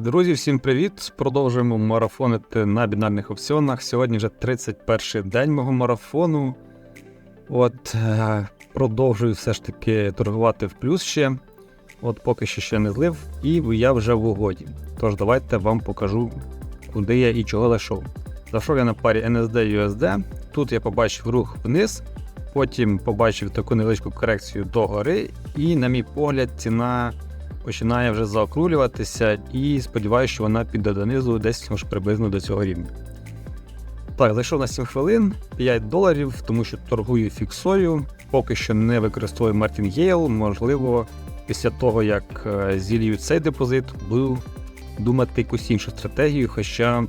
Друзі, всім привіт! Продовжуємо марафонити на бінарних опціонах. Сьогодні вже 31 день мого марафону. От е, продовжую все ж таки торгувати в плюс ще. От поки що ще не злив, і я вже в угоді. Тож давайте вам покажу, куди я і чого зайшов. Зайшов я на парі NSD USD. Тут я побачив рух вниз, потім побачив таку невеличку корекцію догори, і, на мій погляд, ціна починає вже заокрулюватися, і сподіваюся, що вона піде донизу десь може приблизно до цього рівня. Так, зайшов на 7 хвилин, 5 доларів, тому що торгую фіксою. Поки що не використовую Мартін Єйл. Можливо, після того, як е, зілью цей депозит, буду думати якусь іншу стратегію. Хоча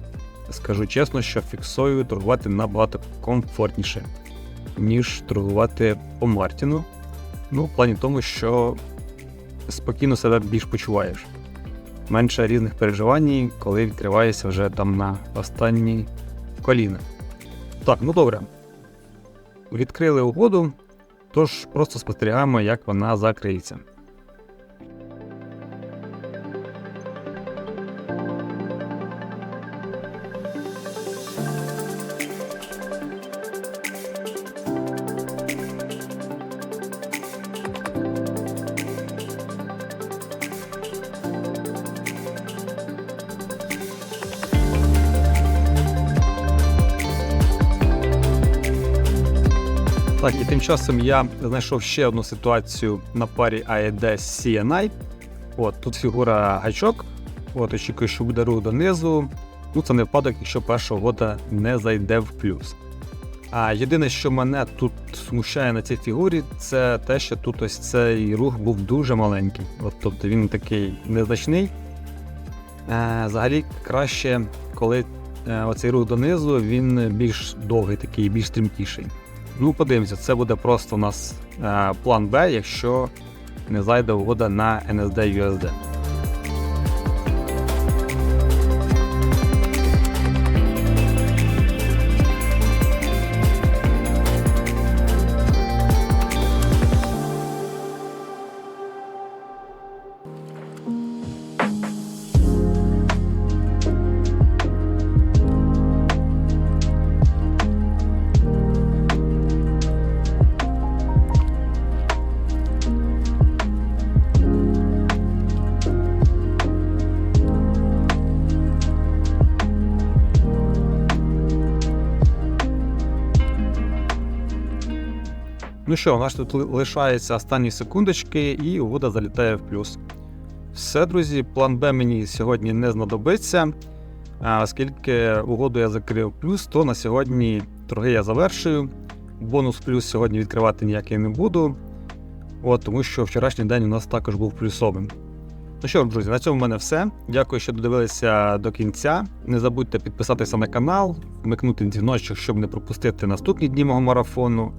скажу чесно, що фіксою торгувати набагато комфортніше, ніж торгувати по Мартіну. Ну, в плані тому, що спокійно себе більш почуваєш. Менше різних переживань, коли відкриваєшся вже там на останні коліна. Так, ну добре. Відкрили угоду, тож просто спостерігаємо, як вона закриється. Так, і тим часом я знайшов ще одну ситуацію на парі AED CNI. От, тут фігура гачок. От, очікую, що буде рух донизу. Ну, це не випадок, якщо перша угода не зайде в плюс. А єдине, що мене тут смущає на цій фігурі, це те, що тут ось цей рух був дуже маленький. От, тобто він такий незначний. Е, взагалі краще, коли е, оцей рух донизу, він більш довгий, такий, більш стрімкіший. Ну, подивимося, це буде просто у нас е, план Б, якщо не зайде угода на NSD USD. Ну що, у нас тут ли- лишається останні секундочки, і угода залітає в плюс. Все, друзі, план Б мені сьогодні не знадобиться. Оскільки угоду я закрив плюс, то на сьогодні торги я завершую. Бонус плюс сьогодні відкривати ніякий не буду. От, тому що вчорашній день у нас також був плюсовим. Ну що друзі, на цьому в мене все. Дякую, що додивилися до кінця. Не забудьте підписатися на канал, вмикнути дзвіночок, щоб не пропустити наступні дні мого марафону.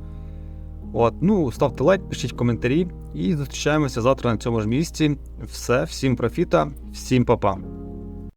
От, ну, ставте лайк, пишіть коментарі і зустрічаємося завтра на цьому ж місці. Все, всім профіта, всім па-па.